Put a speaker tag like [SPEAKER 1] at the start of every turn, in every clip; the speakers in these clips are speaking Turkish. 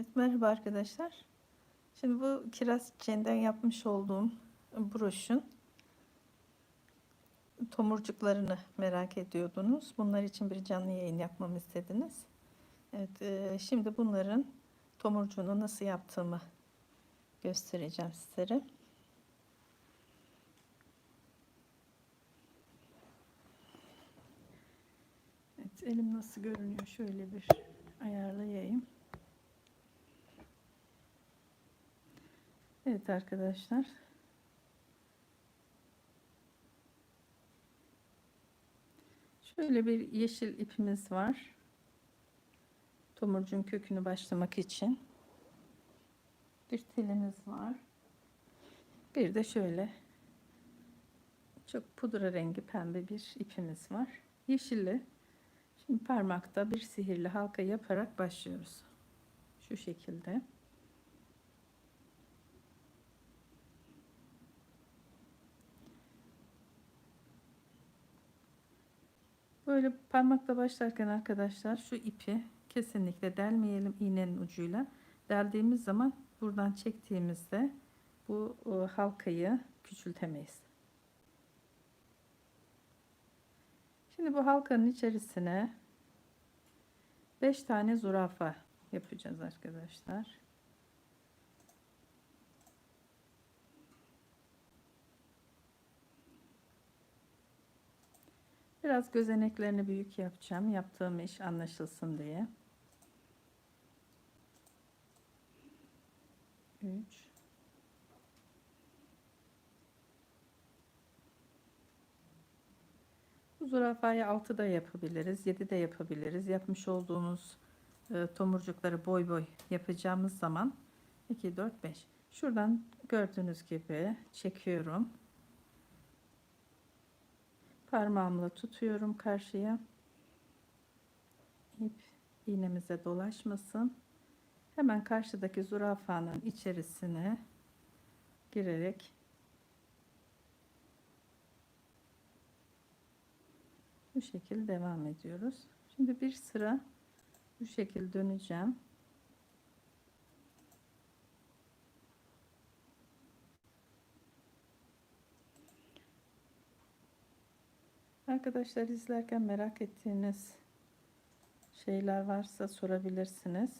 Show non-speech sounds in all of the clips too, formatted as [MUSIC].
[SPEAKER 1] Evet, merhaba arkadaşlar. Şimdi bu kiraz çiçeğinden yapmış olduğum broşun tomurcuklarını merak ediyordunuz. Bunlar için bir canlı yayın yapmamı istediniz. Evet, e, şimdi bunların tomurcuğunu nasıl yaptığımı göstereceğim sizlere. Evet, elim nasıl görünüyor? Şöyle bir ayarlayayım. Evet arkadaşlar. Şöyle bir yeşil ipimiz var. Tomurcuğun kökünü başlamak için. Bir telimiz var. Bir de şöyle çok pudra rengi pembe bir ipimiz var. Yeşilli. Şimdi parmakta bir sihirli halka yaparak başlıyoruz. Şu şekilde. Böyle parmakla başlarken arkadaşlar şu ipi kesinlikle delmeyelim iğnenin ucuyla. Deldiğimiz zaman buradan çektiğimizde bu halkayı küçültemeyiz. Şimdi bu halkanın içerisine 5 tane zürafa yapacağız arkadaşlar. Biraz gözeneklerini büyük yapacağım. Yaptığım iş anlaşılsın diye. 3 Bu zürafayı 6 da yapabiliriz, 7 de yapabiliriz. Yapmış olduğumuz e, tomurcukları boy boy yapacağımız zaman 2 4 5. Şuradan gördüğünüz gibi çekiyorum parmağımla tutuyorum karşıya. İp iğnemize dolaşmasın. Hemen karşıdaki zürafanın içerisine girerek bu şekilde devam ediyoruz. Şimdi bir sıra bu şekilde döneceğim Arkadaşlar izlerken merak ettiğiniz şeyler varsa sorabilirsiniz.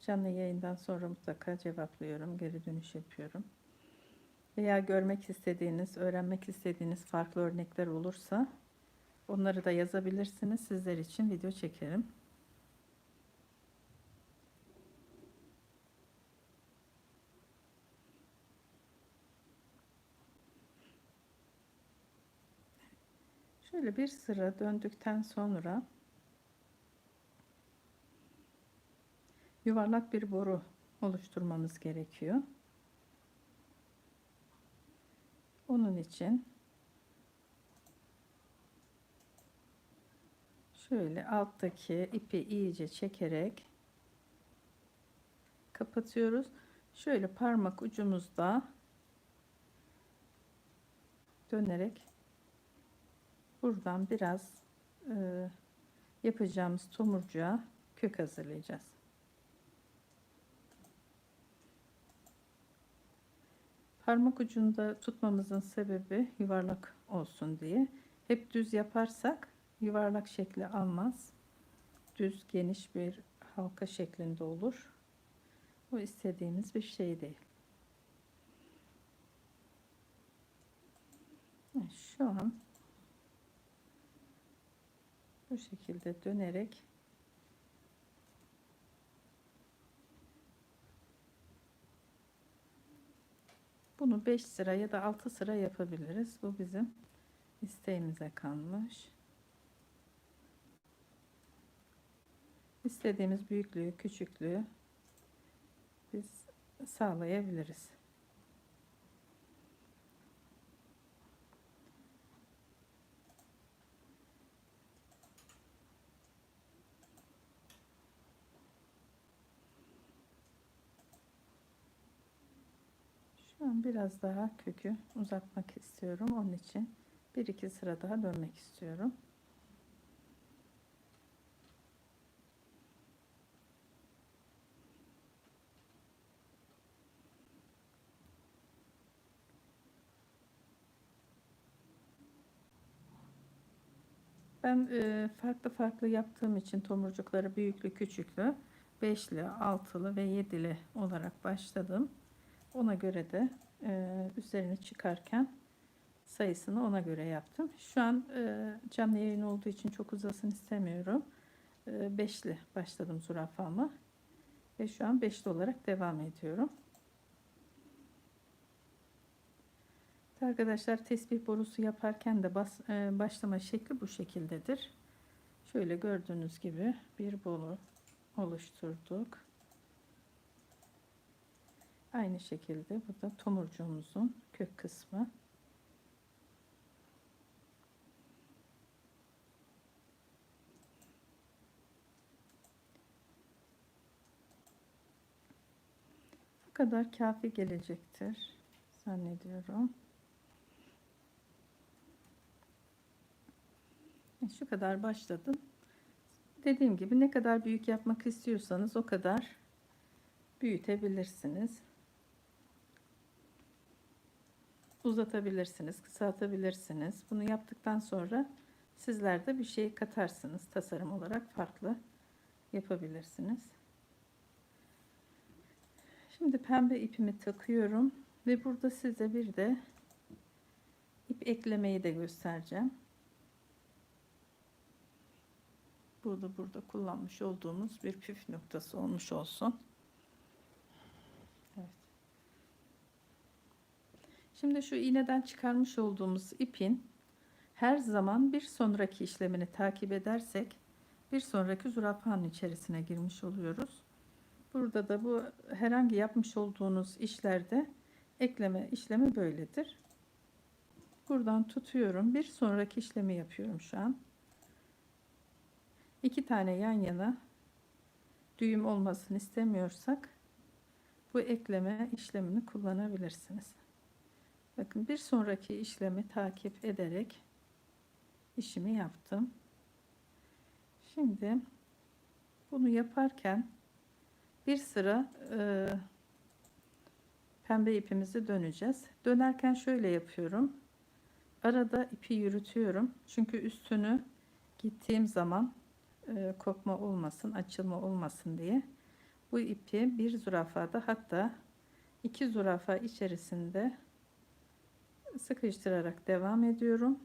[SPEAKER 1] Canlı yayından sonra mutlaka cevaplıyorum, geri dönüş yapıyorum. Veya görmek istediğiniz, öğrenmek istediğiniz farklı örnekler olursa onları da yazabilirsiniz. Sizler için video çekerim. Şöyle bir sıra döndükten sonra yuvarlak bir boru oluşturmamız gerekiyor. Onun için şöyle alttaki ipi iyice çekerek kapatıyoruz. Şöyle parmak ucumuzda dönerek buradan biraz e, yapacağımız tomurcuğa kök hazırlayacağız. Parmak ucunda tutmamızın sebebi yuvarlak olsun diye. Hep düz yaparsak yuvarlak şekli almaz. Düz geniş bir halka şeklinde olur. Bu istediğimiz bir şey değil. Şu an bu şekilde dönerek bunu 5 sıra ya da 6 sıra yapabiliriz. Bu bizim isteğimize kalmış. İstediğimiz büyüklüğü, küçüklüğü biz sağlayabiliriz. biraz daha kökü uzatmak istiyorum. Onun için bir iki sıra daha dönmek istiyorum. Ben e, farklı farklı yaptığım için tomurcukları büyüklü, küçüklü, beşli, altılı ve yedili olarak başladım. Ona göre de e, üzerini çıkarken sayısını ona göre yaptım. Şu an e, canlı yayın olduğu için çok uzasın istemiyorum. E, beşli başladım zürafamı. Ve şu an beşli olarak devam ediyorum. Arkadaşlar tesbih borusu yaparken de bas, e, başlama şekli bu şekildedir. Şöyle gördüğünüz gibi bir boru oluşturduk. Aynı şekilde burada tomurcuğumuzun kök kısmı. Bu kadar kafi gelecektir zannediyorum. Şu kadar başladım. Dediğim gibi ne kadar büyük yapmak istiyorsanız o kadar büyütebilirsiniz. Uzatabilirsiniz, kısaltabilirsiniz. Bunu yaptıktan sonra sizler de bir şey katarsınız. Tasarım olarak farklı yapabilirsiniz. Şimdi pembe ipimi takıyorum ve burada size bir de ip eklemeyi de göstereceğim. burada burada kullanmış olduğumuz bir püf noktası olmuş olsun. Evet. Şimdi şu iğneden çıkarmış olduğumuz ipin her zaman bir sonraki işlemini takip edersek bir sonraki zürafanın içerisine girmiş oluyoruz. Burada da bu herhangi yapmış olduğunuz işlerde ekleme işlemi böyledir. Buradan tutuyorum. Bir sonraki işlemi yapıyorum şu an iki tane yan yana düğüm olmasını istemiyorsak bu ekleme işlemini kullanabilirsiniz. Bakın bir sonraki işlemi takip ederek işimi yaptım. Şimdi bunu yaparken bir sıra e, pembe ipimizi döneceğiz. Dönerken şöyle yapıyorum. Arada ipi yürütüyorum. Çünkü üstünü gittiğim zaman e, kopma olmasın, açılma olmasın diye bu ipi bir zürafada hatta iki zürafa içerisinde sıkıştırarak devam ediyorum.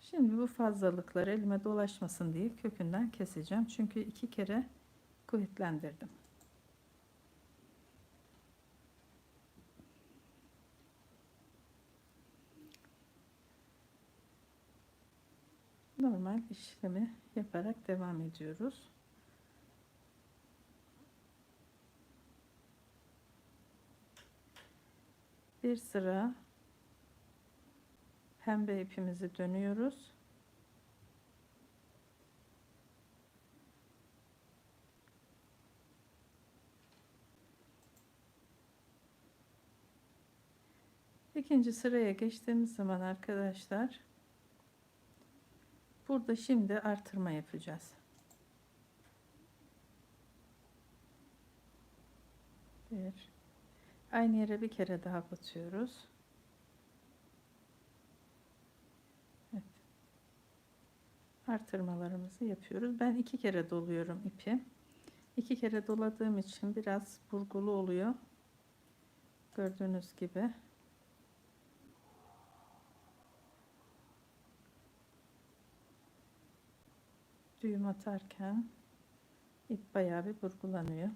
[SPEAKER 1] Şimdi bu fazlalıkları elime dolaşmasın diye kökünden keseceğim. Çünkü iki kere kuvvetlendirdim. normal işlemi yaparak devam ediyoruz. Bir sıra pembe ipimizi dönüyoruz. İkinci sıraya geçtiğimiz zaman arkadaşlar Burada şimdi artırma yapacağız. Bir. Aynı yere bir kere daha batıyoruz. Evet. Artırmalarımızı yapıyoruz. Ben iki kere doluyorum ipi. İki kere doladığım için biraz burgulu oluyor. Gördüğünüz gibi. düğüm atarken ip bayağı bir burgulanıyor.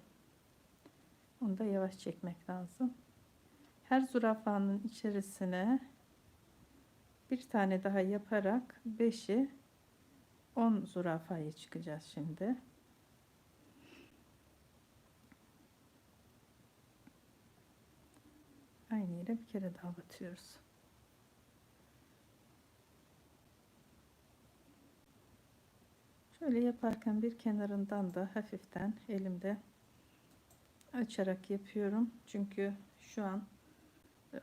[SPEAKER 1] Onu da yavaş çekmek lazım. Her zürafanın içerisine bir tane daha yaparak 5'i 10 zürafaya çıkacağız şimdi. Aynı yere bir kere daha batıyoruz. Şöyle yaparken bir kenarından da hafiften elimde açarak yapıyorum. Çünkü şu an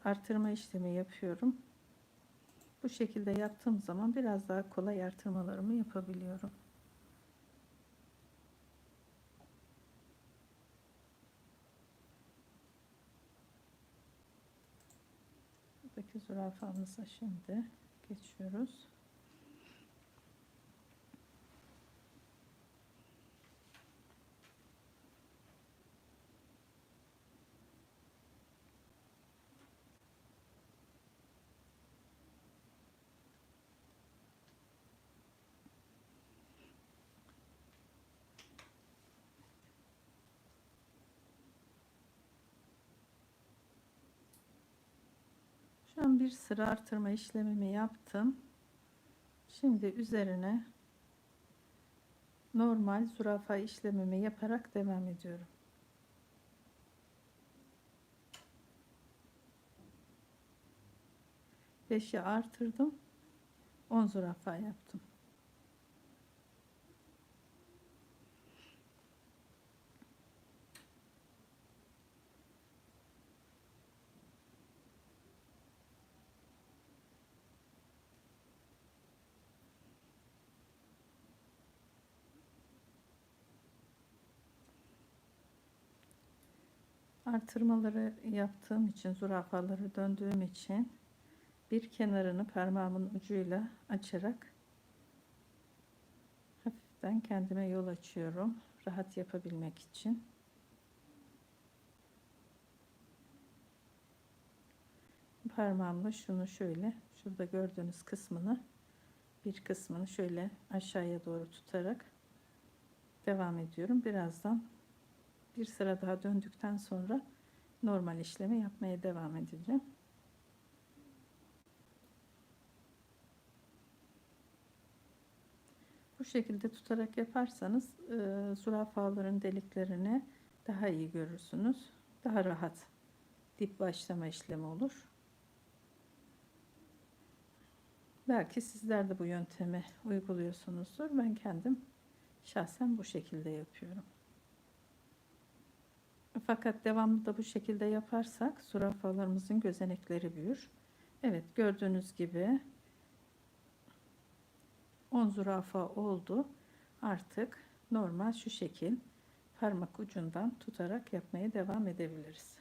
[SPEAKER 1] artırma işlemi yapıyorum. Bu şekilde yaptığım zaman biraz daha kolay artırmalarımı yapabiliyorum. Buradaki zürafamıza şimdi geçiyoruz. An bir sıra artırma işlemimi yaptım. Şimdi üzerine normal zürafa işlemimi yaparak devam ediyorum. Beşi artırdım. 10 zürafa yaptım. Artırmaları yaptığım için, zürafaları döndüğüm için bir kenarını parmağımın ucuyla açarak hafiften kendime yol açıyorum. Rahat yapabilmek için. Parmağımla şunu şöyle, şurada gördüğünüz kısmını bir kısmını şöyle aşağıya doğru tutarak devam ediyorum. Birazdan bir sıra daha döndükten sonra normal işlemi yapmaya devam edeceğim. Bu şekilde tutarak yaparsanız e, zürafaların deliklerini daha iyi görürsünüz. Daha rahat dip başlama işlemi olur. Belki sizler de bu yöntemi uyguluyorsunuzdur. Ben kendim şahsen bu şekilde yapıyorum. Fakat devamlı da bu şekilde yaparsak zürafalarımızın gözenekleri büyür. Evet gördüğünüz gibi 10 zürafa oldu. Artık normal şu şekil parmak ucundan tutarak yapmaya devam edebiliriz.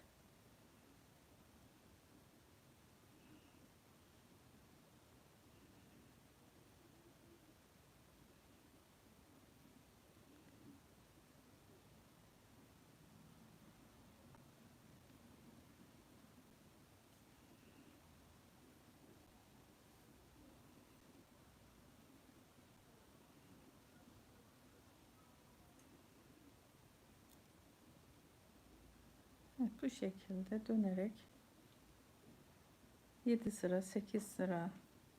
[SPEAKER 1] Evet, bu şekilde dönerek 7 sıra 8 sıra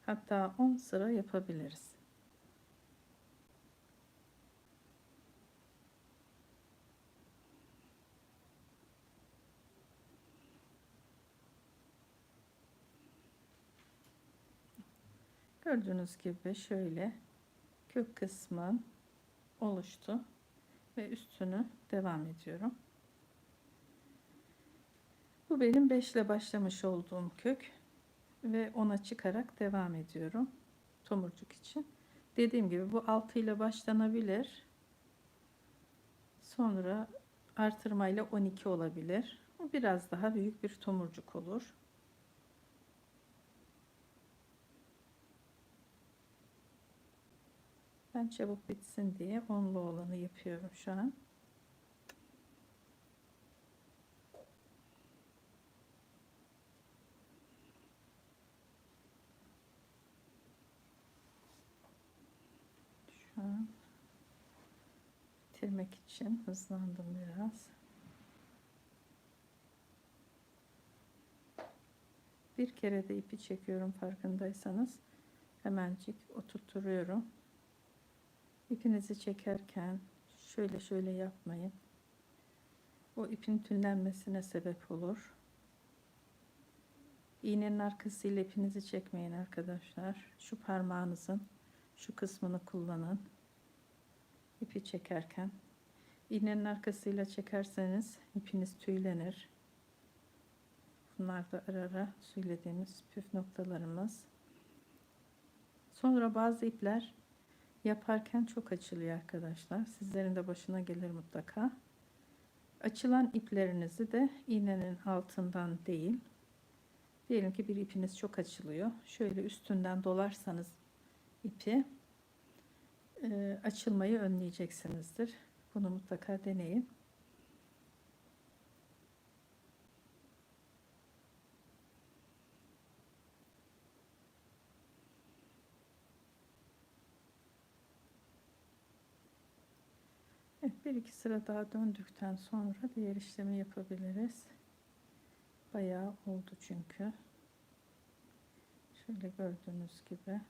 [SPEAKER 1] hatta 10 sıra yapabiliriz. Gördüğünüz gibi şöyle kök kısmı oluştu ve üstünü devam ediyorum. Bu benim 5 ile başlamış olduğum kök ve ona çıkarak devam ediyorum tomurcuk için. Dediğim gibi bu 6 ile başlanabilir. Sonra artırma ile 12 olabilir. Bu biraz daha büyük bir tomurcuk olur. Ben çabuk bitsin diye onlu olanı yapıyorum şu an. Şu an bitirmek için hızlandım biraz. Bir kere de ipi çekiyorum farkındaysanız. Hemencik oturtuyorum. İpinizi çekerken şöyle şöyle yapmayın. O ipin tünlenmesine sebep olur. İğnenin arkasıyla ipinizi çekmeyin arkadaşlar. Şu parmağınızın şu kısmını kullanın. İpi çekerken. İğnenin arkasıyla çekerseniz ipiniz tüylenir. Bunlar da ara ara söylediğimiz püf noktalarımız. Sonra bazı ipler yaparken çok açılıyor arkadaşlar. Sizlerin de başına gelir mutlaka. Açılan iplerinizi de iğnenin altından değil, Diyelim ki bir ipiniz çok açılıyor. Şöyle üstünden dolarsanız ipi e, açılmayı önleyeceksinizdir. Bunu mutlaka deneyin. Bir iki sıra daha döndükten sonra diğer işlemi yapabiliriz. Bayağı oldu çünkü. Şöyle gördüğünüz gibi.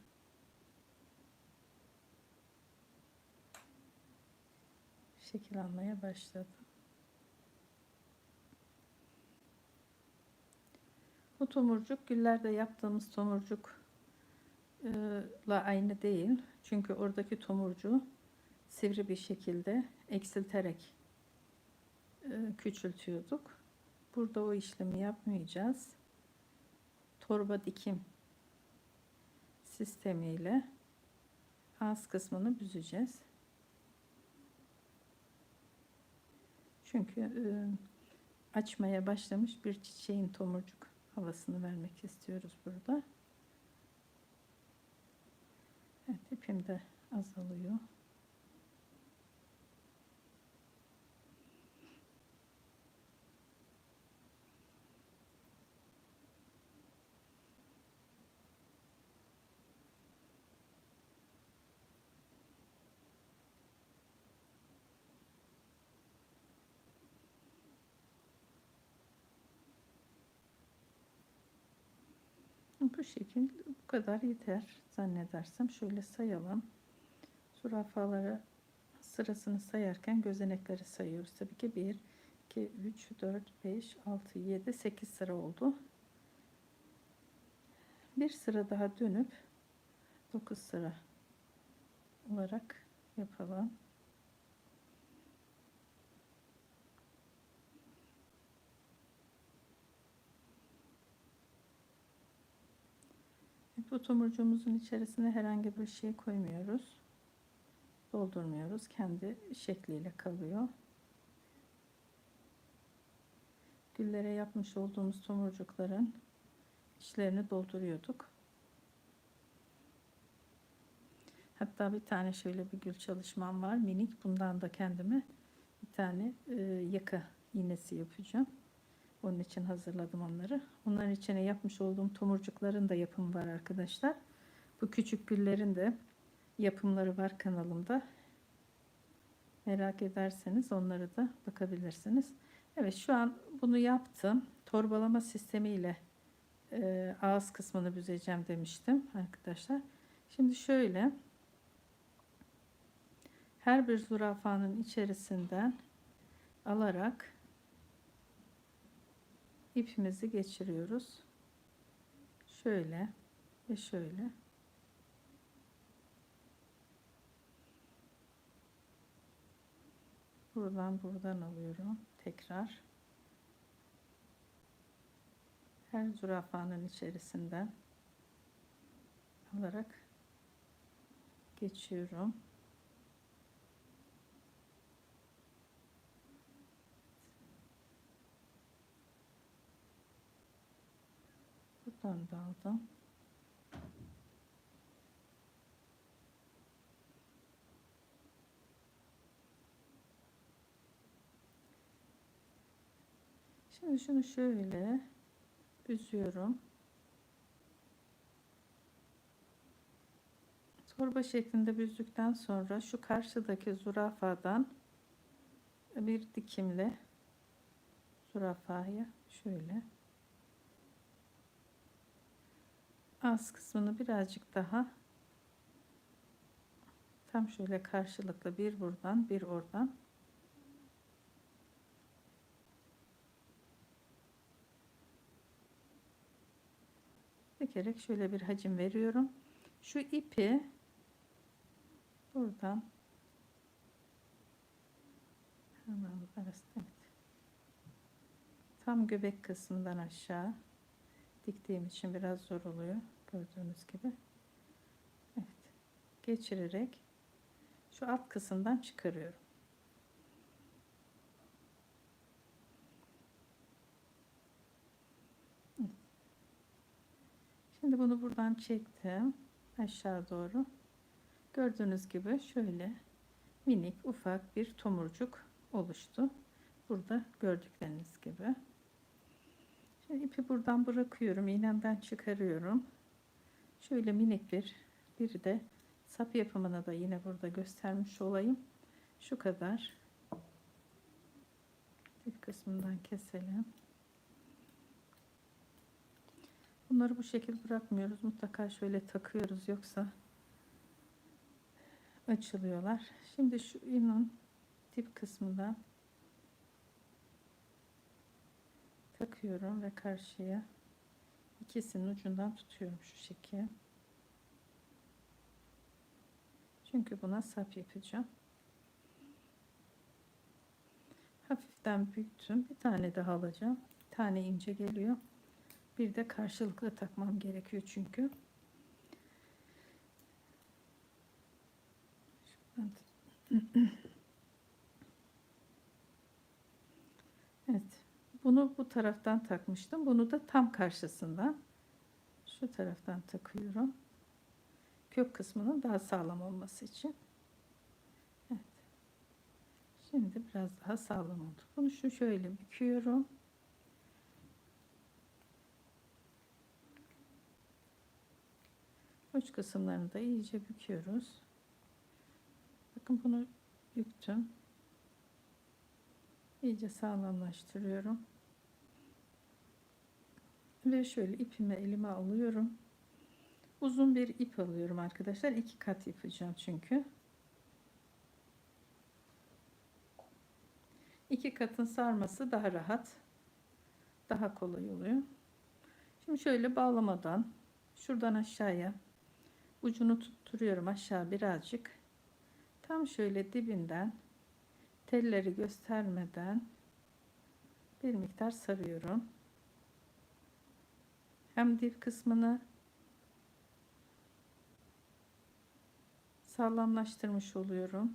[SPEAKER 1] Şekil almaya başladı. Bu tomurcuk güllerde yaptığımız tomurcukla aynı değil. Çünkü oradaki tomurcuğu sivri bir şekilde eksilterek e, küçültüyorduk. Burada o işlemi yapmayacağız. Torba dikim sistemiyle ağız kısmını büzeceğiz. Çünkü e, açmaya başlamış bir çiçeğin tomurcuk havasını vermek istiyoruz burada. Evet ipim de azalıyor. Bu şekil bu kadar yeter zannedersem. Şöyle sayalım. Zürafaları sırasını sayarken gözenekleri sayıyoruz. Tabii ki 1, 2, 3, 4, 5, 6, 7, 8 sıra oldu. Bir sıra daha dönüp 9 sıra olarak yapalım. Bu tomurcuğumuzun içerisine herhangi bir şey koymuyoruz. Doldurmuyoruz. Kendi şekliyle kalıyor. Güllere yapmış olduğumuz tomurcukların içlerini dolduruyorduk. Hatta bir tane şöyle bir gül çalışmam var. Minik. Bundan da kendime bir tane e, yaka iğnesi yapacağım. Onun için hazırladım onları. Onların içine yapmış olduğum tomurcukların da yapımı var arkadaşlar. Bu küçük güllerin de yapımları var kanalımda. Merak ederseniz onları da bakabilirsiniz. Evet şu an bunu yaptım. Torbalama sistemiyle e, ağız kısmını büzeceğim demiştim arkadaşlar. Şimdi şöyle her bir zürafanın içerisinden alarak ipimizi geçiriyoruz. Şöyle ve şöyle. Buradan buradan alıyorum. Tekrar. Her zürafanın içerisinden alarak geçiyorum. Buradan da aldım. Şimdi şunu şöyle üzüyorum. Torba şeklinde büzdükten sonra şu karşıdaki zürafadan bir dikimle zürafayı şöyle az kısmını birazcık daha tam şöyle karşılıklı bir buradan bir oradan. Dikerek şöyle bir hacim veriyorum. Şu ipi buradan tam göbek kısmından aşağı diktiğim için biraz zor oluyor gördüğünüz gibi evet geçirerek şu alt kısımdan çıkarıyorum Şimdi bunu buradan çektim aşağı doğru. Gördüğünüz gibi şöyle minik ufak bir tomurcuk oluştu. Burada gördükleriniz gibi. İpi buradan bırakıyorum. iğnemden çıkarıyorum. Şöyle minik bir bir de sap yapımını da yine burada göstermiş olayım. Şu kadar. Dip kısmından keselim. Bunları bu şekilde bırakmıyoruz. Mutlaka şöyle takıyoruz yoksa açılıyorlar. Şimdi şu ipin dip kısmından takıyorum ve karşıya ikisinin ucundan tutuyorum şu şekil. Çünkü buna sap yapacağım. Hafiften büyüttüm. Bir tane daha alacağım. Bir tane ince geliyor. Bir de karşılıklı takmam gerekiyor çünkü. Evet. [CLEARS THROAT] Bunu bu taraftan takmıştım. Bunu da tam karşısından şu taraftan takıyorum. Kök kısmının daha sağlam olması için. Evet. Şimdi biraz daha sağlam oldu. Bunu şu şöyle büküyorum. Uç kısımlarını da iyice büküyoruz. Bakın bunu büktüm. İyice sağlamlaştırıyorum. Ve şöyle ipimi elime alıyorum. Uzun bir ip alıyorum arkadaşlar. iki kat yapacağım çünkü. İki katın sarması daha rahat. Daha kolay oluyor. Şimdi şöyle bağlamadan şuradan aşağıya ucunu tutturuyorum aşağı birazcık. Tam şöyle dibinden telleri göstermeden bir miktar sarıyorum. Hem dip kısmını sağlamlaştırmış oluyorum.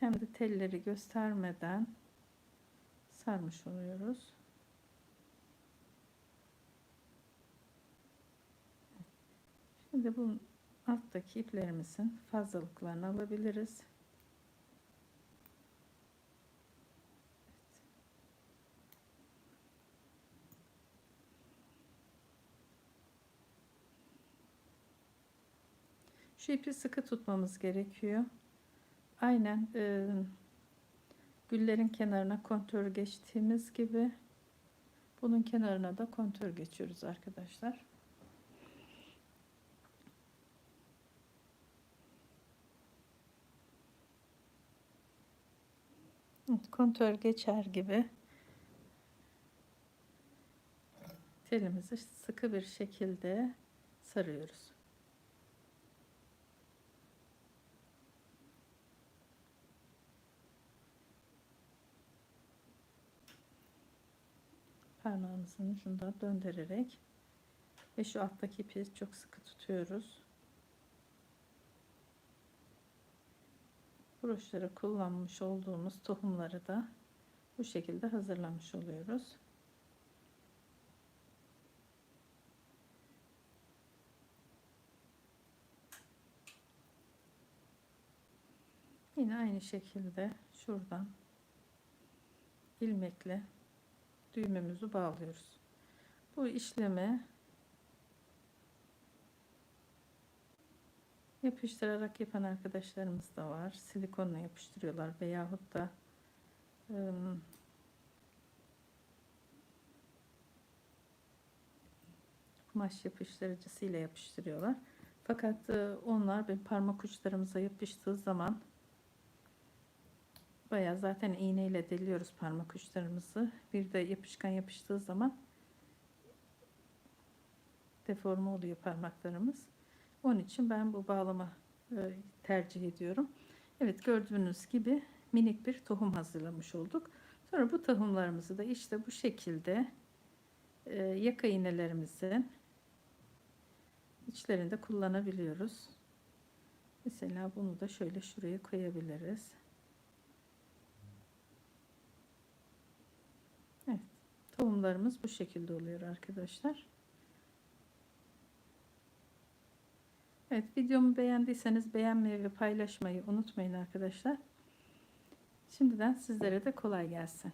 [SPEAKER 1] Hem de telleri göstermeden sarmış oluyoruz. Şimdi bu alttaki iplerimizin fazlalıklarını alabiliriz. Şu ipi sıkı tutmamız gerekiyor. Aynen e, güllerin kenarına kontör geçtiğimiz gibi bunun kenarına da kontör geçiyoruz arkadaşlar. kontör geçer gibi telimizi sıkı bir şekilde sarıyoruz. Parmağımızın ucundan döndürerek ve şu alttaki ipi çok sıkı tutuyoruz. broşlara kullanmış olduğumuz tohumları da bu şekilde hazırlamış oluyoruz. Yine aynı şekilde şuradan ilmekle düğmemizi bağlıyoruz. Bu işlemi Yapıştırarak yapan arkadaşlarımız da var. Silikonla yapıştırıyorlar veyahut da ım, kumaş yapıştırıcısıyla yapıştırıyorlar. Fakat e, onlar bir parmak uçlarımıza yapıştığı zaman baya zaten iğneyle deliyoruz parmak uçlarımızı. Bir de yapışkan yapıştığı zaman deforme oluyor parmaklarımız. Onun için ben bu bağlama e, tercih ediyorum. Evet gördüğünüz gibi minik bir tohum hazırlamış olduk. Sonra bu tohumlarımızı da işte bu şekilde e, yaka iğnelerimizin içlerinde kullanabiliyoruz. Mesela bunu da şöyle şuraya koyabiliriz. Tohumlarımız bu şekilde oluyor arkadaşlar. Evet videomu beğendiyseniz beğenmeyi ve paylaşmayı unutmayın arkadaşlar. Şimdiden sizlere de kolay gelsin.